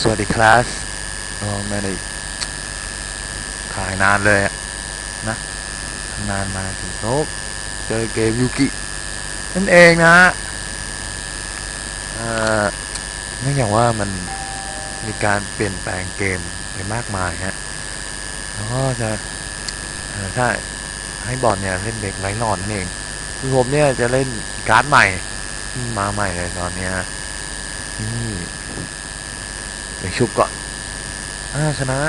สวัสดีคลาสโอ้ไม่ได้ถ่ายนานเลยนะทำนานมาถึงโต๊ะเจอเกมยูกินั่นเองนะฮะเอ่อเนื่องจากว่ามันมีการเปลี่ยนแปลงเกมไปมากมายฮะแล้วก็จะเออใช่ให้บอลเนี่ยเล่นเด็กไร้หลอนนั่นเองคือผมเนี่ยจะเล่นการ์ดใหม่มาใหม่เลยตอนเนี้ยนี่ ดี๋ยวชุบก่อนอ่าชนะ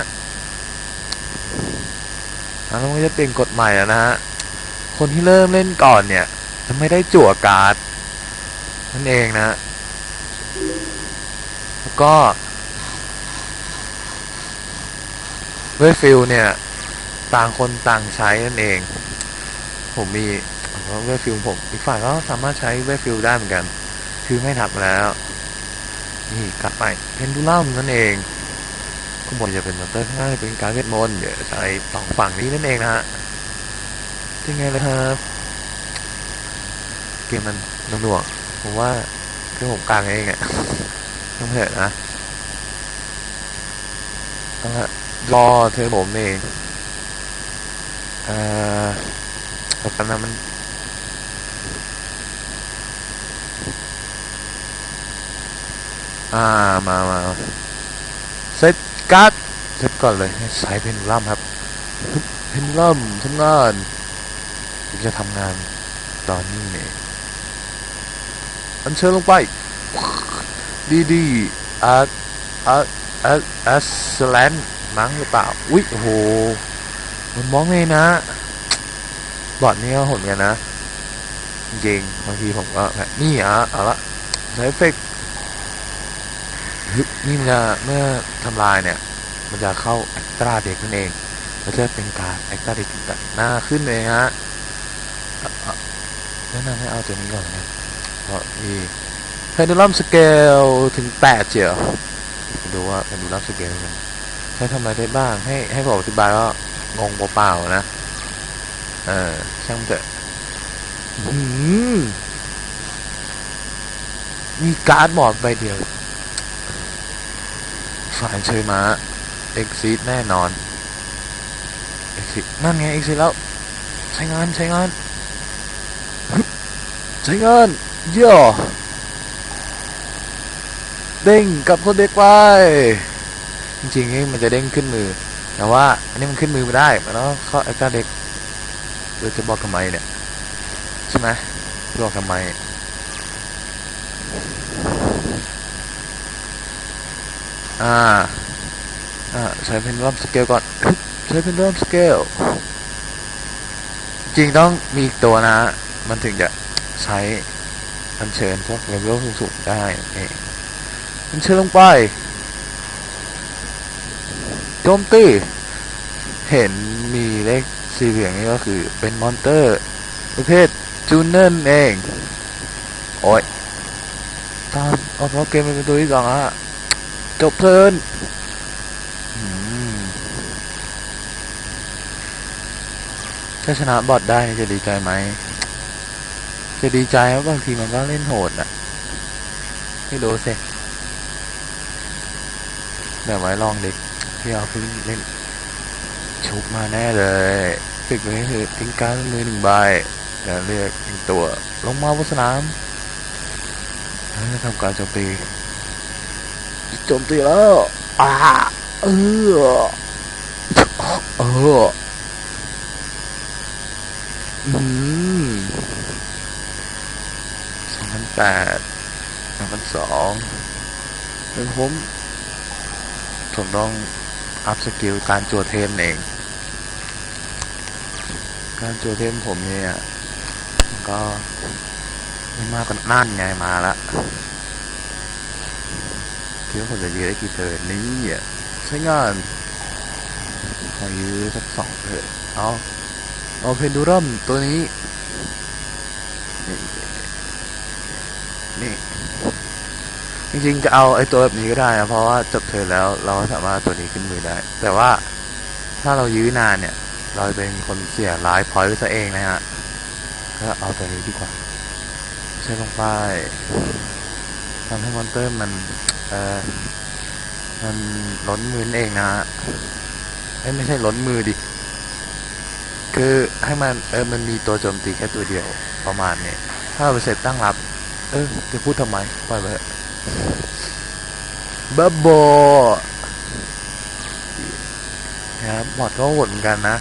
แล้วมันจะเปลี่ยนกฎใหม่แล้วนะฮะ คนที่เริ่มเล่นก่อนเนี่ย จะไม่ได้จั่วการ์ดนั่นเองนะ แล้วก็เวฟฟิลเนี่ย ต่างคนต่างใช้นั่นเอง ผมมีเวฟฟิลผมอีกฝ่ายก็สามารถใช้เวฟฟิลได้เหมือนกัน คือไม่ทับแล้ว นี่กลับไปเพนดูลัมนั่นเองข้างบนจะเป็นมอนเตอร์ข้างล่างเป็นการเวทมนต์เดี๋ยวใช้สองฝั่งนี้นั่นเองนะฮะเป็นไงเลยครับเกมมันหน่วงๆผมว่าคือผมกลางเองอะต้องเถอะนะเอาละรอเธอผมเองเอ่อแล้วกันนะมัน อ่ามามาเซตการ์ดเซตก่อนเลยให้ใช้เพนลัมครับเพนลัมทำงานถึงจะทำงานตอนนี้เนี่ยอันเชิญลงไปดีดีอาร์อาร์อาร์อาร์สแลนมั้งหรือเปล่า อุ๊ยโอ้โหมันมองเลยนะ บอดนี่ก็โหดเนกันนะ จริงบางทีผมก็แบบนี่อะเอาละใช้เฟก นี่มันจะเมื่อทำลายเนี่ย มันจะเข้าแอคตราเด็กนั่นเองแล้วจะเป็นการแอคตราเด็กแบบหน้าขึ้นเลยฮะแนะนำให้เอาตัวนี้ก่อนนะเพราะมีเพนดูลัมสเกลถึงแปดเจียวดูว่าเพนดูลัมสเกลมันใช้ทำอะไรได้บ้าง ให้ให้ผมอธิบายก็งงเปล่าๆนะ เออช่างเถอะมีการ์ดบอร์ดใบเดียว ฝ่ายเชยมาเอ็กซิแน่นอนเอ็กซินั่นไงเอ็กซิแล้ว ใช้งานใช้งาน ใช้งาน เย่อเด้งกับคนเด็กไป จริงๆนี่มันจะเด้งขึ้นมือ แต่ว่า อันนี้มันขึ้นมือไม่ได้มันต้องเข้าไอ้กาเด็กเราจะบอกทำไมเนี่ย ใช่ไหมบอกทำไม อ่าอ่าใช้เพนรัมสเกลก่อนใช้เพนรัมสเกลจริงต้องมีอีกตัวนะ มันถึงจะใช้อัญเชิญพวกเลเวลสูงๆได้เองมันเชื่อลงไปโจมตีเห็นมีเลขสีเหลืองนี่ก็คือเป็นมอนเตอร์ประเภทจูเนอร์เอง โอ้ยตามเอาเพราะเกมมันเป็นตัวที่สองอะ จบเทินถ้าชนะบอทได้จะดีใจไหม จะดีใจเพราบางทีมันก็เล่นโหดอะไม่รู้สิเดี๋ยวไว้ลองเด็กที่เอาพิ่งเล่น ชุบมาแน่เลยตึกนี้คือทิ้งการมือหนึ่งใบแล้วเลือกหนึ่งตัว ลงมาบนสนามแล้วทำการโจมตี จมตีแล้วอ่าเออเอออืมสองพันแปดสองพันสองเป็นผมผมต้องอัพสกิลการจัวเทมเอง การจัวเทมผมเนี่ย ก็ไม่มากกว่านั่นไงมาละ คิดว่าผมจะยื้อได้กี่เทิร์นนี่ใช้งานขอยื้อสักสองเถิร์นเอาเอาเพนดูรัมตัวนี้ นี่ จริงๆ จะเอาไอ้ตัวแบบนี้ก็ได้นะ เพราะว่าจบเทิร์นแล้วเราสามารถตัวนี้ขึ้นมือได้ แต่ว่าถ้าเรายื้อนานเนี่ย เราจะเป็นคนเสียไลฟ์พอยต์ไปซะเองนะฮะ ก็เอาตัวนี้ดีกว่า ใช้ลงไปทำให้มอนเตอร์มัน เอ่อมันล้นมือนเองนะฮะไม่ใช่ล้นมือดิ คือให้มันเออมันมีตัวโจมตีแค่ตัวเดียวประมาณนี้ถ้าเราไปเสร็จตั้งรับ เออจะพูดทำไมปล่อยไปเถอะบ้าบครับบอดก็โหดเหมือนกันนะ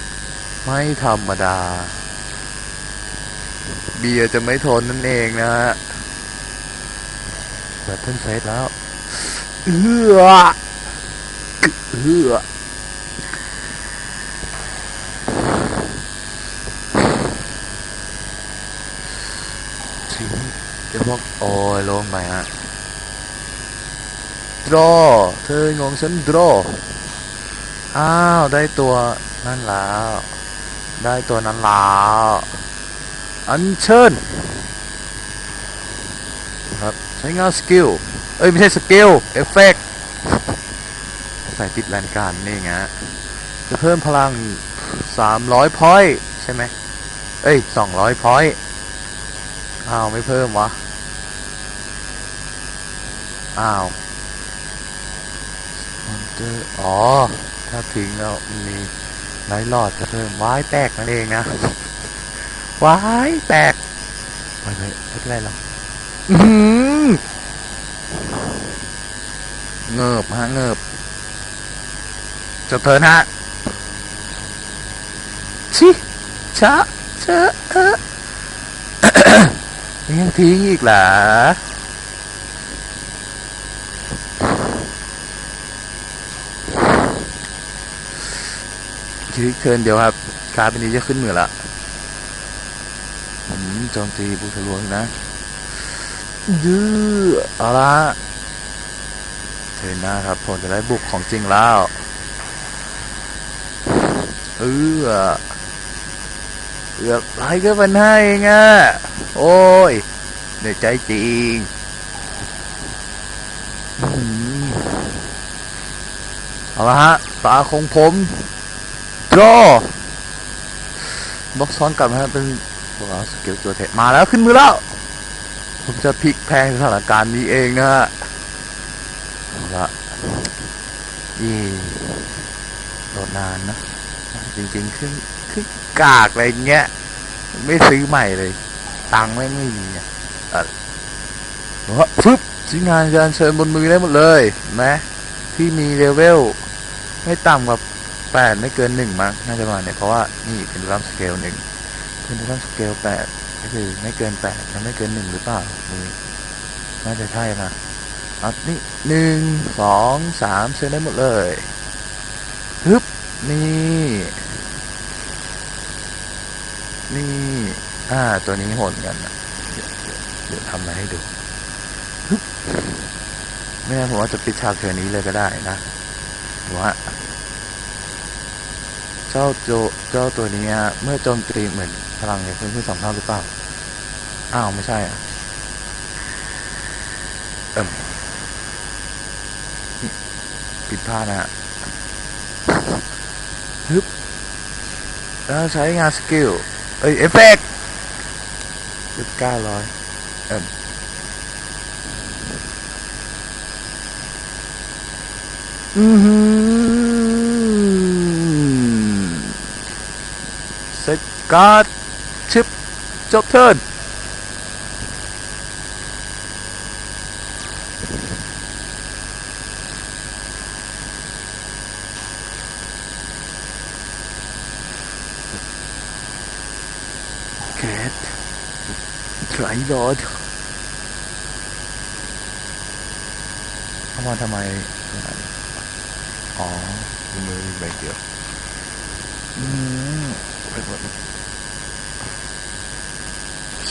ไม่ธรรมดา เบียร์จะไม่ทนนั่นเองนะฮะแบตเทิลเซตแล้ว เอือเอือทิ้งเดี๋ยวบอกโอ้ยลงไปฮะดรอเธองงฉันดรออ้าว ได้ตัวนั่นแล้ว ได้ตัวนั้นแล้วอันเชิญครับใช้งานสกิล เอ้ย ไม่ใช่สกิลเอฟเฟกต์ใส่ติดแลนการนี่ไงจะเพิ่มพลัง 300 พอยต์ใช่ไหมเอ้ย 200 พอยต์อ้าว ไม่เพิ่มวะ อ้าวมอนเตอร์อ๋อ ถ้าทิ้งแล้วมีไลท์หลอดจะเพิ่มว้ายแตกนั่นเองนะว้ายแตก ไปเลยไม่เป็นไรหรอกอื้อหือ เงิบฮะเงิบจบเทินฮะชิชะเชอะเอะยังทิ้งอีกเหรอชีวิตเทินเดียวครับการ์ดเป็นนี้จะขึ้นมือละอืมโจมตีบุทะลวงนะยื้อเอาละ เทนหน้าครับ ผมจะได้บุกของจริงแล้วเออเอือกไรก็เป็นให้ไงโอ้ยในใจจริงเอาละฮะ ตาของผมดรอบล็อกซ้อนกลับมาฮะเป็นว้าวสกิลตัวเทมาแล้วขึ้นมือแล้ว ผมจะพลิกแพลงสถานการณ์นี้เองนะฮะเอาละ ยี่โหลดนานนะจริงๆขึ้นขึ้นกากอะไรเงี้ย ไม่ซื้อใหม่เลย ตังค์ไม่ไม่มีอะเออฟึบชิ้นงานการเชิญบนมือได้หมดเลยนไหมที่มีเลเวลไม่ต่ำกว่าแปดไม่เกินหนึ่งมั้งน่าจะมาเนี่ยเพราะว่านี่เป็นรัมสเกลหนึ่งเป็นรัมสเกลแปดก็คือไม่เกินแปดและไม่เกินหนึ่งหรือเปล่านี่น่าจะใช่นะ อานี่หนึ่งสองสามเซ็นได้หมดเลยฮึบนี่นี่อ่าตัวนี้โหดกันนะเดี๋ยวเดี๋ยวทำมาให้ดูฮึบไม่งั้นผมว่าจะปิดฉากเทอร์นี้เลยก็ได้นะผมว่าเจ้าโจเจ้าตัวนี้เมื่อโจมตีเหมือนพลังเนี่ยเพิ่มขึ้นสองเท่าหรือเปล่าอ้าวไม่ใช่อะเอิ่ม ผิดพลาดนะฮะฮึบแล้วใช้งานสกิล เอ้ย เอฟเฟกต์ยึดเก้าร้อยเอิ่มอือหือเซตการ์ดชิปจบเทิร์นแคท ไทรลอดเข้ามาทำไมตรงนั้นอ๋อมือมีใบเดียวอืมไปหมดเลย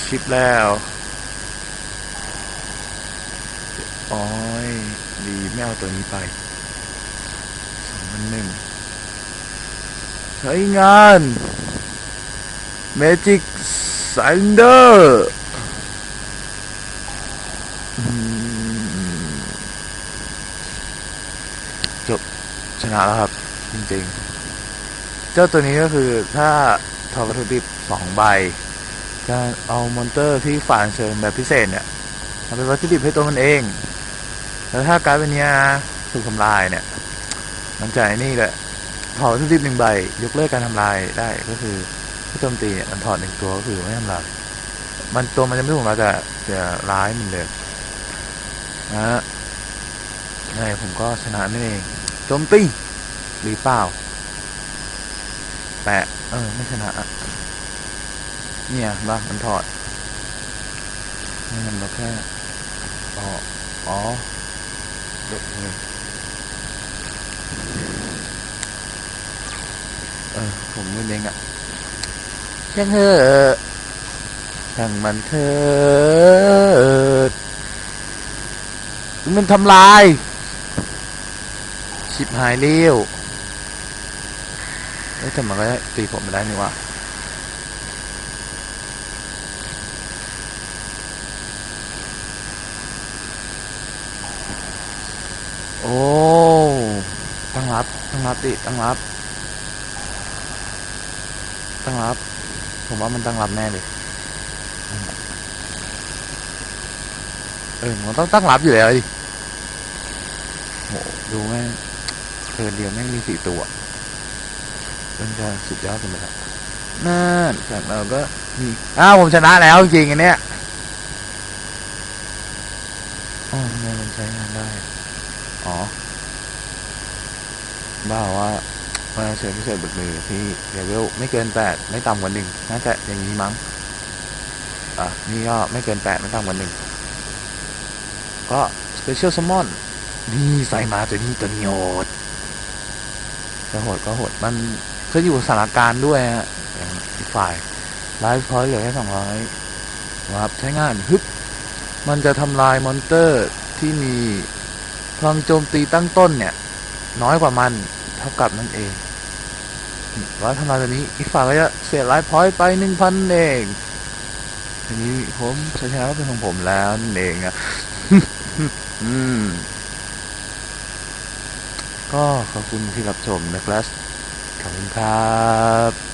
ชิปแล้วโอ้ยดีไม่เอาตัวนี้ไปสองพันหนึ่งใช้งาน Magic Cylinder อืมจบช นะแล้วครับ จริงๆ เจ้าตัวนี้ก็คือถ้าทอวัตถุดิบสองใบจะเอามอนเตอร์ที่ฝานเชิญแบบพิเศษเนี่ยทำเป็นวัตถุดิบให้ตัวมันเอง แล้วถ้าการเป็นเนี้ยถูกทำลายเนี่ยมันจะไอ้นี่แหละถอดวัตถุดิบหนึ่งใบ ยกเลิกการทำลายได้ก็คือผู้โจมตีเนี่ยมันถอดหนึ่งตัวก็คือไม่ทำลายมันตัวมันจะไม่ถูกเราจะจะร้ายมือนเดิมนะฮะไงผมก็ชนะนั่นเอง โจมตีหรือเปล่า แปะ เออ ไม่ชนะอะเนี่ยบ้ามันถอดนี่มันเราแค่อ๋ออ๋อยกมือเออ ผมมือเองอะช่างเถอะช่างมันเถิดมันทำลาย ชิบหายเลี้ยวเอ้ยแต่มันก็ตีผมไม่ได้นี่ว่าโอ้ตั้งรับตั้งรับดิตั้งรับตั้งรับ ผมว่ามันตั้งรับแน่เลยเออมันต้องตั้งรับอยู่แล้วดิโหดูแม่ เทิร์นเดียวแม่งมีสี่ตัวมันจะสุดยอดกันไปแล้วนั่นจากเราก็มีอ้าวผมชนะแล้วจริงๆอันเนี้ยอ๋อทำไมมันใช้งานได้ อ๋อ บ้าว่ามาเชิญพิเศษบทมือที่เลเวลไม่เกินแปดไม่ต่ำกว่าหนึ่งน่าจะอย่างนี้มั้ง อะ นี่ก็ไม่เกินแปดไม่ต่ำกว่าหนึ่งก็ Special Summon นี่ใส่มาตัวนี้ตัวนี้โหด จะโหดก็โหดมันขึ้นอยู่กับสถานการณ์ด้วยฮะอย่างอีกฝ่ายไลฟ์พอยต์เหลือแค่สองร้อยครับใช้งานฮึบมันจะทำลายมอนเตอร์ที่มีพลังโจมตีตั้งต้นเนี่ย น้อยกว่ามันเท่ากับนั่นเองว่าทำลายตัวนี้อีกฝ่ายก็จะเสียไลฟ์พอยต์ไปหนึ่งพันเองทีนี้ผมชัยชนะก็เป็นของผมแล้วนั่นเองอะอืม ก็ขอบคุณที่รับชมนะครับ ขอบคุณครับ